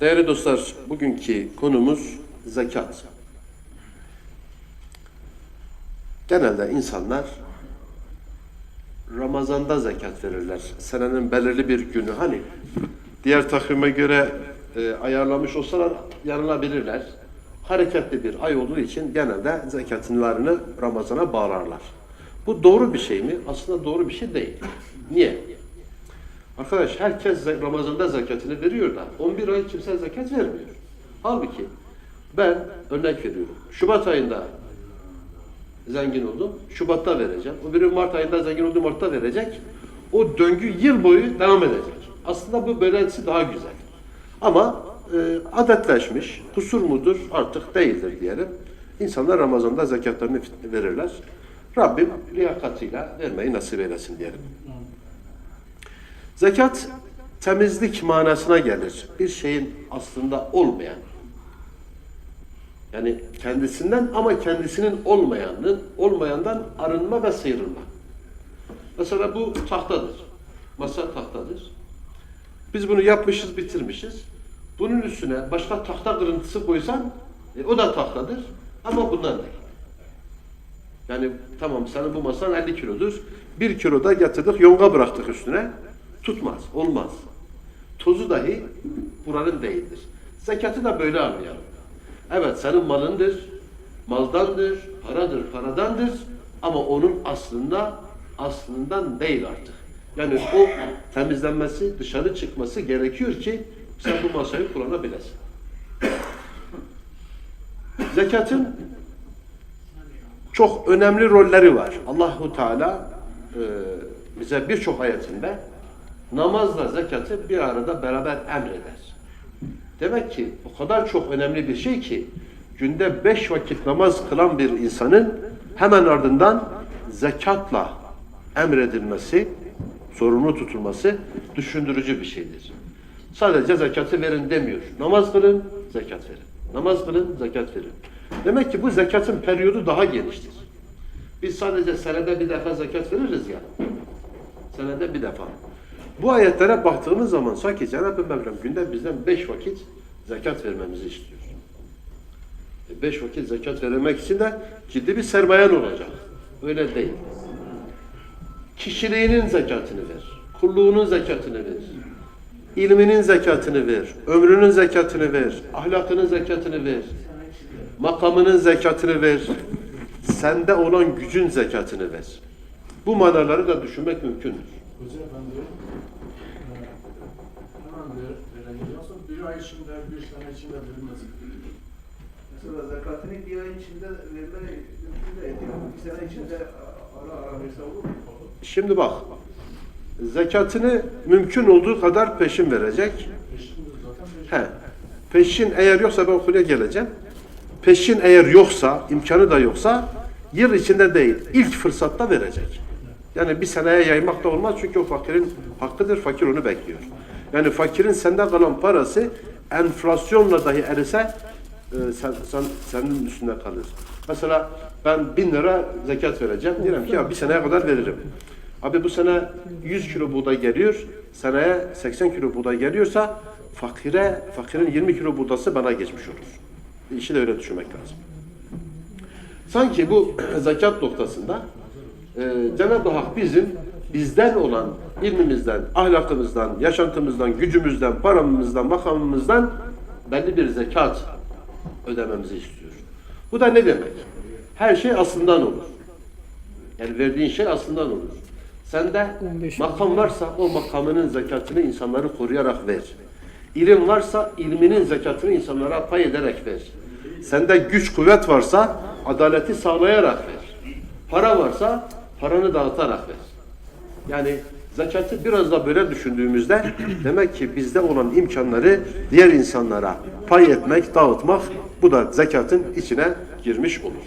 Değerli dostlar, bugünkü konumuz zekat. Genelde insanlar Ramazan'da zekat verirler. Senenin belirli bir günü. Hani diğer takvime göre e, ayarlamış olsalar yanılabilirler. Hareketli bir ay olduğu için genelde zekatlarını Ramazan'a bağlarlar. Bu doğru bir şey mi? Aslında doğru bir şey değil. Niye? Arkadaş herkes Ramazan'da zekatını veriyor da 11 ay kimse zekat vermiyor. Halbuki ben örnek veriyorum. Şubat ayında zengin oldum. Şubat'ta vereceğim. O biri Mart ayında zengin oldum. Mart'ta verecek. O döngü yıl boyu devam edecek. Aslında bu böylesi daha güzel. Ama e, adetleşmiş, kusur mudur artık değildir diyelim. İnsanlar Ramazan'da zekatlarını verirler. Rabbim liyakatıyla vermeyi nasip eylesin diyelim. Zekat temizlik manasına gelir. Bir şeyin aslında olmayan, yani kendisinden ama kendisinin olmayanın, olmayandan arınma ve sıyrılma. Mesela bu tahtadır. Masa tahtadır. Biz bunu yapmışız, bitirmişiz. Bunun üstüne başka tahta kırıntısı koysan, e, o da tahtadır ama bundan değil. Yani tamam senin bu masan 50 kilodur. Bir kilo da getirdik, yonga bıraktık üstüne. Tutmaz, olmaz. Tozu dahi buranın değildir. Zekatı da böyle anlayalım. Evet senin malındır, maldandır, paradır, paradandır ama onun aslında aslından değil artık. Yani o temizlenmesi, dışarı çıkması gerekiyor ki sen bu masayı kullanabilesin. Zekatın çok önemli rolleri var. Allahu Teala e, bize birçok ayetinde namazla zekatı bir arada beraber emreder. Demek ki o kadar çok önemli bir şey ki günde beş vakit namaz kılan bir insanın hemen ardından zekatla emredilmesi, sorumlu tutulması düşündürücü bir şeydir. Sadece zekatı verin demiyor. Namaz kılın, zekat verin. Namaz kılın, zekat verin. Demek ki bu zekatın periyodu daha geniştir. Biz sadece senede bir defa zekat veririz ya. Senede bir defa. Bu ayetlere baktığımız zaman sanki Cenab-ı Mevlam günde bizden beş vakit zekat vermemizi istiyor. E beş vakit zekat vermek için de ciddi bir sermayen olacak. Öyle değil. Kişiliğinin zekatını ver. Kulluğunun zekatını ver. İlminin zekatını ver. Ömrünün zekatını ver. Ahlakının zekatını ver. Makamının zekatını ver. Sende olan gücün zekatını ver. Bu manaları da düşünmek mümkündür. Hoca efendi, e, hemen ver, verelim. Yoksa bir ay içinde, bir sene içinde verilmez. Mesela zakatını bir ay içinde verme mümkün değil. Bir sene içinde ara ara verse olur mu? Şimdi bak, zekatını mümkün olduğu kadar peşin verecek. Peşin zaten peşin. He, peşin eğer yoksa ben okula geleceğim. Peşin eğer yoksa, imkanı da yoksa yıl içinde değil, ilk fırsatta verecek. Yani bir seneye yaymak da olmaz çünkü o fakirin hakkıdır, fakir onu bekliyor. Yani fakirin sende kalan parası enflasyonla dahi erise e, sen, sen, senin üstünde kalır. Mesela ben bin lira zekat vereceğim. Diyelim ki ya bir seneye kadar veririm. Abi bu sene 100 kilo buğday geliyor, seneye 80 kilo buğday geliyorsa fakire, fakirin 20 kilo buğdası bana geçmiş olur. İşi de öyle düşünmek lazım. Sanki bu zekat noktasında e, Cenab-ı Hak bizim bizden olan ilmimizden, ahlakımızdan, yaşantımızdan, gücümüzden, paramızdan, makamımızdan belli bir zekat ödememizi istiyor. Bu da ne demek? Her şey aslından olur. Yani verdiğin şey aslından olur. Sende makam varsa o makamının zekatını insanları koruyarak ver. İlim varsa ilminin zekatını insanlara pay ederek ver. Sende güç kuvvet varsa adaleti sağlayarak ver. Para varsa paranı dağıtarak ver. Yani zekatı biraz da böyle düşündüğümüzde demek ki bizde olan imkanları diğer insanlara pay etmek, dağıtmak bu da zekatın içine girmiş olur.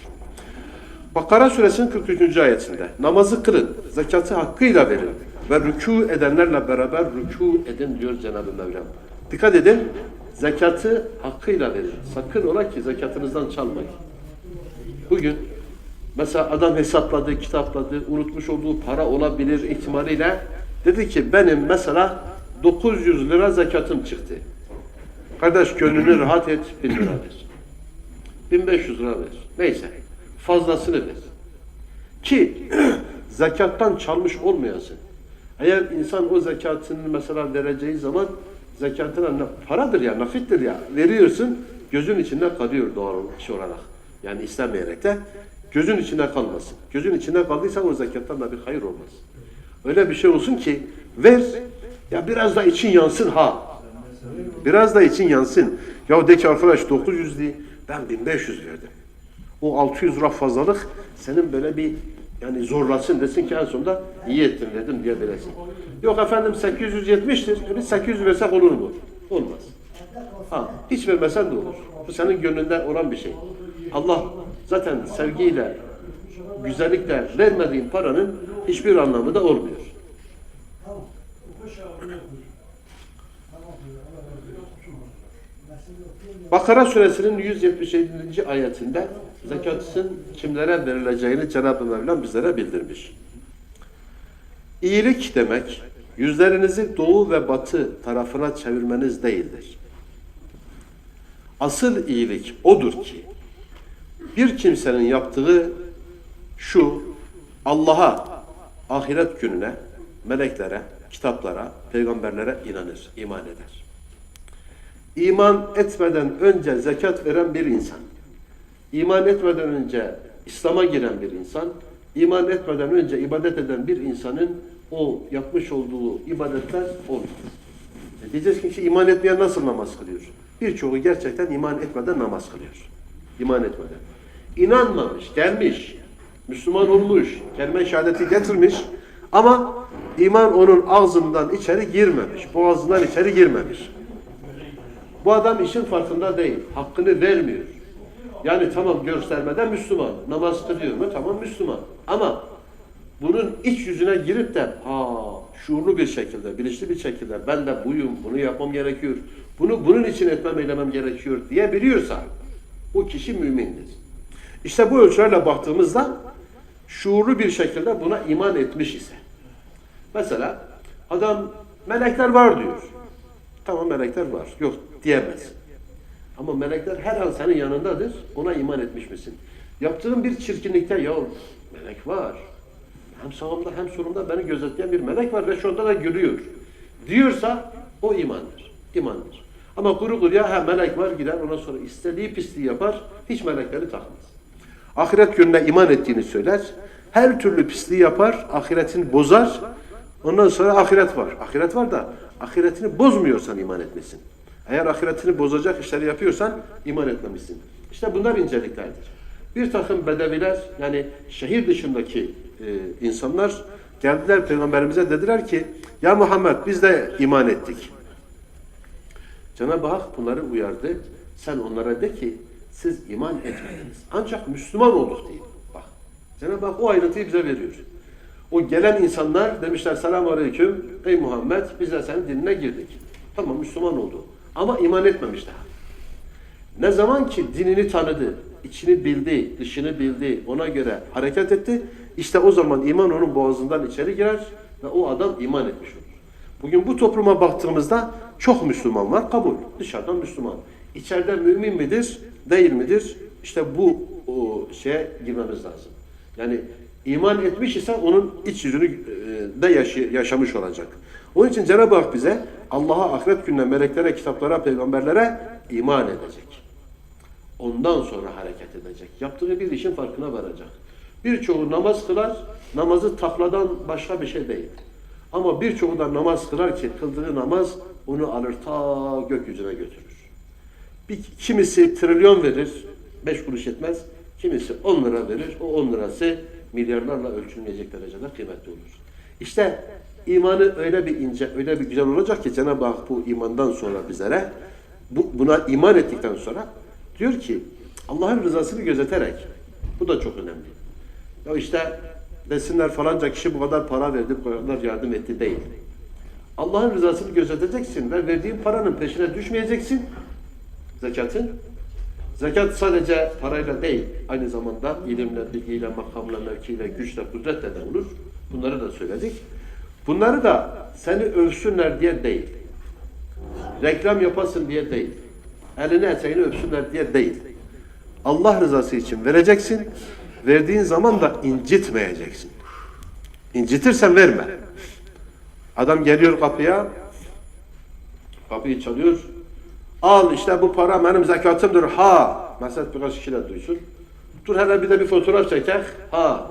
Bakara suresinin 43. ayetinde namazı kılın, zekatı hakkıyla verin ve rükû edenlerle beraber rükû edin diyor Cenab-ı Mevlam. Dikkat edin, zekatı hakkıyla verin. Sakın ola ki zekatınızdan çalmayın. Bugün mesela adam hesapladı, kitapladı, unutmuş olduğu para olabilir ihtimaliyle dedi ki benim mesela 900 lira zekatım çıktı. Kardeş gönlünü rahat et, bin lira ver. 1500 lira ver. Neyse. Fazlasını ver. Ki zekattan çalmış olmayasın. Eğer insan o zekatını mesela vereceği zaman zekatına na- paradır ya, nakittir ya veriyorsun gözün içinde kalıyor doğal şey olarak. Yani istemeyerek de gözün içinde kalmasın. Gözün içinde kaldıysa o zekattan da bir hayır olmaz. Öyle bir şey olsun ki ver ya biraz da için yansın ha. Biraz da için yansın. Ya de ki arkadaş 900 di ben 1500 verdim. O 600 lira fazlalık senin böyle bir yani zorlasın desin ki en sonunda iyi ettin dedim diye bilesin. Yok efendim 870'tir. E biz 800 versek olur mu? Olmaz. Ha, hiç vermesen de olur. Bu senin gönlünde olan bir şey. Allah zaten sevgiyle, güzellikle vermediğin paranın hiçbir anlamı da olmuyor. Bakara suresinin 177. ayetinde zekatın kimlere verileceğini Cenab-ı Mevlam bizlere bildirmiş. İyilik demek, yüzlerinizi doğu ve batı tarafına çevirmeniz değildir. Asıl iyilik odur ki, bir kimsenin yaptığı şu, Allah'a, ahiret gününe, meleklere, kitaplara, peygamberlere inanır, iman eder. İman etmeden önce zekat veren bir insan, iman etmeden önce İslam'a giren bir insan, iman etmeden önce ibadet eden bir insanın o yapmış olduğu ibadetler olmaz. E diyeceğiz ki iman etmeyen nasıl namaz kılıyor? Birçoğu gerçekten iman etmeden namaz kılıyor. İman etmeden. İnanmamış, gelmiş, Müslüman olmuş, kelime şehadeti getirmiş ama iman onun ağzından içeri girmemiş, boğazından içeri girmemiş. Bu adam işin farkında değil. Hakkını vermiyor. Yani tamam göstermeden Müslüman. Namaz kılıyor mu? Tamam Müslüman. Ama bunun iç yüzüne girip de ha şuurlu bir şekilde, bilinçli bir şekilde ben de buyum, bunu yapmam gerekiyor. Bunu bunun için etmem, eylemem gerekiyor diye biliyorsa bu kişi mümindir. İşte bu ölçülerle baktığımızda şuurlu bir şekilde buna iman etmiş ise. Mesela adam melekler var diyor. Tamam melekler var. Yok diyemez. Ama melekler her an senin yanındadır. Ona iman etmiş misin? Yaptığın bir çirkinlikte ya melek var. Hem sağımda hem solumda beni gözetleyen bir melek var ve şu anda da gülüyor. Diyorsa o imandır. İmandır. Ama kuru kuruya ha melek var gider ondan sonra istediği pisliği yapar. Hiç melekleri takmaz. Ahiret gününe iman ettiğini söyler. Her türlü pisliği yapar. Ahiretini bozar. Ondan sonra ahiret var. Ahiret var da ahiretini bozmuyorsan iman etmesin. Eğer ahiretini bozacak işleri yapıyorsan iman etmemişsin. İşte bunlar inceliklerdir. Bir takım bedeviler yani şehir dışındaki e, insanlar geldiler peygamberimize dediler ki ya Muhammed biz de iman ettik. Cenab-ı Hak bunları uyardı. Sen onlara de ki siz iman etmediniz. Ancak Müslüman olduk deyin. Bak Cenab-ı Hak o ayrıntıyı bize veriyor. O gelen insanlar demişler selamun aleyküm ey Muhammed biz de senin dinine girdik. Tamam Müslüman oldu. Ama iman etmemiş daha. Ne zaman ki dinini tanıdı, içini bildi, dışını bildi, ona göre hareket etti, işte o zaman iman onun boğazından içeri girer ve o adam iman etmiş olur. Bugün bu topluma baktığımızda çok Müslüman var, kabul. Dışarıdan Müslüman. İçeride mümin midir, değil midir? İşte bu o şeye girmemiz lazım. Yani iman etmiş ise onun iç yüzünü e, de yaşamış olacak. Onun için Cenab-ı Hak bize Allah'a, ahiret gününe, meleklere, kitaplara, peygamberlere iman edecek. Ondan sonra hareket edecek. Yaptığı bir işin farkına varacak. Birçoğu namaz kılar, namazı takladan başka bir şey değil. Ama birçoğu da namaz kılar ki kıldığı namaz onu alır ta gökyüzüne götürür. Bir kimisi trilyon verir, beş kuruş etmez. Kimisi on lira verir, o on lirası milyarlarla ölçülmeyecek derecede kıymetli olur. İşte imanı öyle bir ince, öyle bir güzel olacak ki Cenab-ı Hak bu imandan sonra bizlere, bu, buna iman ettikten sonra diyor ki Allah'ın rızasını gözeterek, bu da çok önemli. Ya işte desinler falanca kişi bu kadar para verdi, bu kadar yardım etti değil. Allah'ın rızasını gözeteceksin ve verdiğin paranın peşine düşmeyeceksin. Zekatın. Zekat sadece parayla değil, aynı zamanda ilimle, bilgiyle, makamla, mevkiyle, güçle, kudretle de olur. Bunları da söyledik. Bunları da seni övsünler diye değil. Reklam yapasın diye değil. elini eteğini öpsünler diye değil. Allah rızası için vereceksin. Verdiğin zaman da incitmeyeceksin. İncitirsen verme. Adam geliyor kapıya, kapıyı çalıyor. Al işte bu para benim zekatımdır ha. Mesela birkaç kişiler duysun. Dur hele bir de bir fotoğraf çekek. Ha.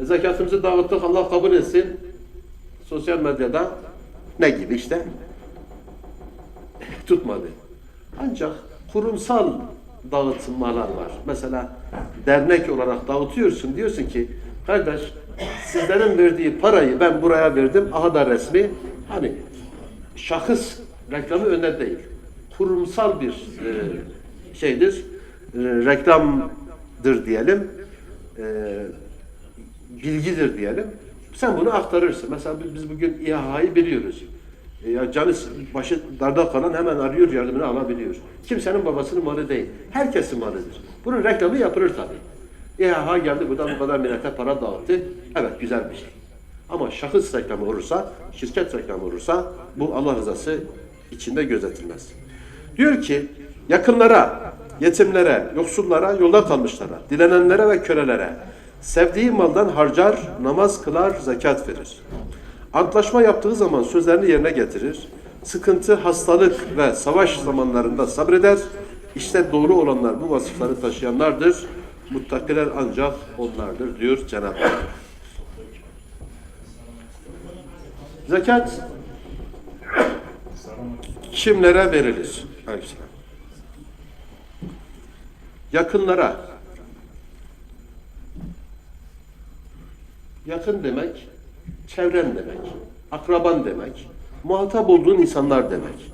E, zekatımızı dağıttık Allah kabul etsin. Sosyal medyada ne gibi işte. Tutmadı. Ancak kurumsal dağıtmalar var. Mesela dernek olarak dağıtıyorsun. Diyorsun ki kardeş sizlerin verdiği parayı ben buraya verdim. Aha da resmi. Hani şahıs reklamı önde değil. Kurumsal bir e, şeydir. E, reklamdır diyelim. E, bilgidir diyelim. Sen bunu aktarırsın. Mesela biz, bugün İHA'yı biliyoruz. E, ya canı başı darda kalan hemen arıyor yardımını alabiliyor. Kimsenin babasının malı değil. Herkesin malıdır. Bunun reklamı yapılır tabii. İHA geldi buradan bu kadar millete para dağıttı. Evet güzel bir şey. Ama şahıs reklamı olursa, şirket reklamı olursa bu Allah rızası içinde gözetilmez. Diyor ki yakınlara, yetimlere, yoksullara, yolda kalmışlara, dilenenlere ve kölelere sevdiği maldan harcar, namaz kılar, zekat verir. Antlaşma yaptığı zaman sözlerini yerine getirir. Sıkıntı, hastalık ve savaş zamanlarında sabreder. İşte doğru olanlar bu vasıfları taşıyanlardır. Muttakiler ancak onlardır diyor Cenab-ı Hak. Zekat kimlere verilir? Aleykümselam. Yakınlara. Yakın demek, çevren demek, akraban demek, muhatap olduğun insanlar demek.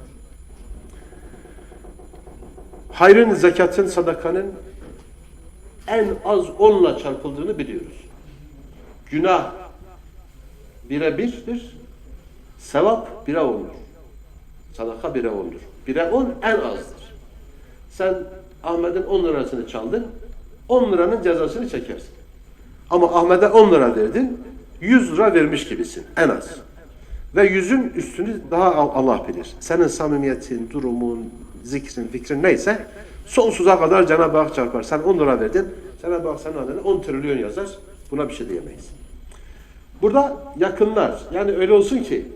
Hayrın, zekatın, sadakanın en az onla çarpıldığını biliyoruz. Günah bire birdir, sevap bire ondur. Sadaka bire ondur. Bire on en azdır. Sen Ahmet'in on lirasını çaldın, on liranın cezasını çekersin. Ama Ahmet'e 10 lira verdin, 100 lira vermiş gibisin en az. Ve yüzün üstünü daha Allah bilir. Senin samimiyetin, durumun, zikrin, fikrin neyse sonsuza kadar Cenab-ı Hak çarpar. Sen 10 lira verdin, Cenab-ı Hak senin adına 10 trilyon yazar. Buna bir şey diyemeyiz. Burada yakınlar, yani öyle olsun ki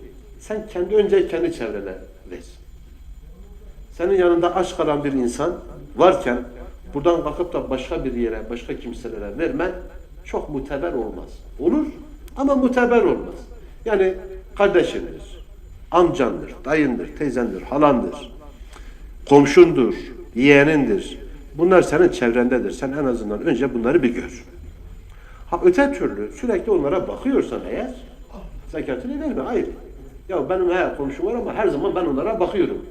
sen kendi önce kendi çevrene ver. Senin yanında aç kalan bir insan varken buradan bakıp da başka bir yere, başka kimselere vermen çok muteber olmaz. Olur ama muteber olmaz. Yani kardeşindir, amcandır, dayındır, teyzendir, halandır, komşundur, yeğenindir. Bunlar senin çevrendedir. Sen en azından önce bunları bir gör. Ha öte türlü sürekli onlara bakıyorsan eğer zekatını verme ayrı. Ya benim he, komşum var ama her zaman ben onlara bakıyorum.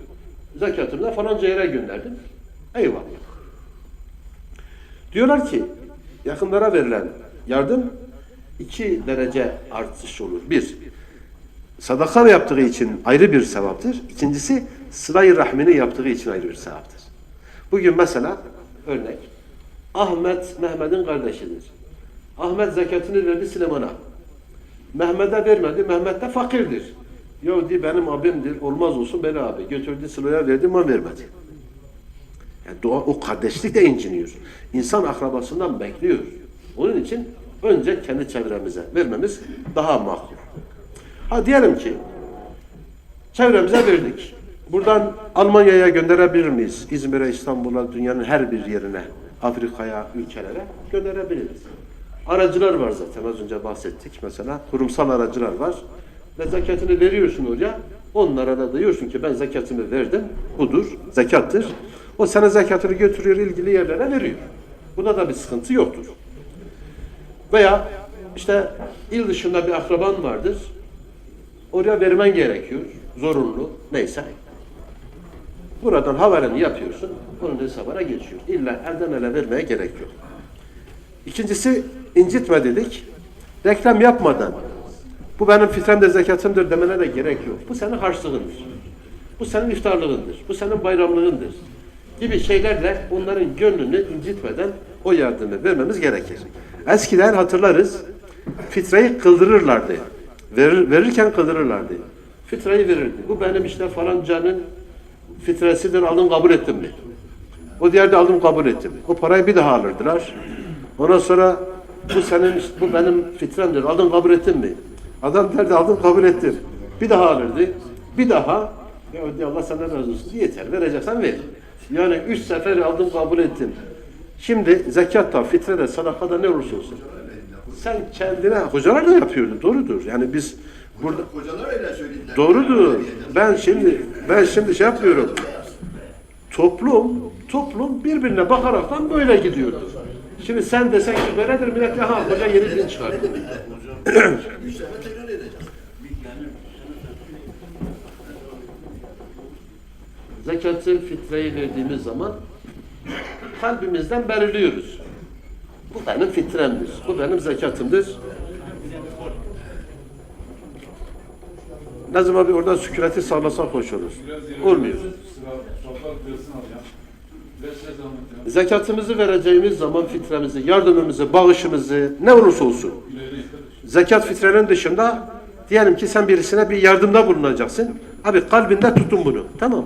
Zekatımı da falanca yere gönderdim. Eyvallah. Diyorlar ki yakınlara verilen yardım iki derece artış olur. Bir, sadaka yaptığı için ayrı bir sevaptır. İkincisi, sıla-i rahmini yaptığı için ayrı bir sevaptır. Bugün mesela örnek, Ahmet Mehmet'in kardeşidir. Ahmet zekatını verdi Süleyman'a. Mehmet'e vermedi, Mehmet de fakirdir. Ya di benim abimdir, olmaz olsun beni abi. Götürdü Sıla'ya verdi ama vermedi. Yani doğa, o kardeşlik de inciniyor. İnsan akrabasından bekliyor. Onun için önce kendi çevremize vermemiz daha makul. Ha diyelim ki çevremize verdik. Buradan Almanya'ya gönderebilir miyiz? İzmir'e, İstanbul'a, dünyanın her bir yerine, Afrika'ya, ülkelere gönderebiliriz. Aracılar var zaten az önce bahsettik mesela. Kurumsal aracılar var. Ve zekatını veriyorsun oraya. Onlara da diyorsun ki ben zekatımı verdim. Budur, zekattır. O sana zekatını götürüyor, ilgili yerlere veriyor. Buna da bir sıkıntı yoktur. Veya işte il dışında bir akraban vardır. Oraya vermen gerekiyor. Zorunlu. Neyse. Buradan haberini yapıyorsun. Onun hesabına geçiyor. İlla elden ele vermeye gerek yok. İkincisi incitme dedik. Reklam yapmadan bu benim fitremde zekatımdır demene de gerek yok. Bu senin harçlığındır. Bu senin iftarlığındır. Bu senin bayramlığındır. Gibi şeylerle onların gönlünü incitmeden o yardımı vermemiz gerekir. Eskiden hatırlarız fitreyi kıldırırlardı. Verir, verirken kıldırırlardı. Fitreyi verirdi. Bu benim işte falancanın fitresidir alın kabul ettim mi? O diğer de aldım kabul ettim. O parayı bir daha alırdılar. Ondan sonra bu senin, bu benim fitremdir. Aldın kabul ettin mi? Adam derdi aldım kabul ettim. Bir daha alırdı. Bir daha. Ya Allah senden razı olsun. Yeter vereceksen ver. Yani üç sefer aldım kabul ettim. Şimdi zekatta, fitrede, sadakada ne olursa olsun. Sen kendine, hocalar da yapıyordu. Doğrudur. Yani biz burada Hocalar öyle söylediler. Doğrudur. Ben şimdi ben şimdi şey yapıyorum. Toplum toplum birbirine bakaraktan böyle gidiyordu. Şimdi sen desen ki böyledir millet ya ha hoca yeni din. Üç tekrar edeceğiz. Zekatı fitreyi verdiğimiz zaman kalbimizden belirliyoruz. Bu benim fitremdir. Bu benim zekatımdır. Nazım abi oradan sükuneti sağlasak hoş olur. Olmuyor. Zekatımızı vereceğimiz zaman fitremizi, yardımımızı, bağışımızı ne olursa olsun. Zekat fitrenin dışında diyelim ki sen birisine bir yardımda bulunacaksın. Abi kalbinde tutun bunu. Tamam.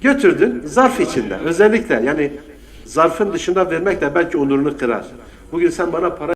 Götürdün zarf içinde. Özellikle yani zarfın dışında vermek de belki onurunu kırar. Bugün sen bana para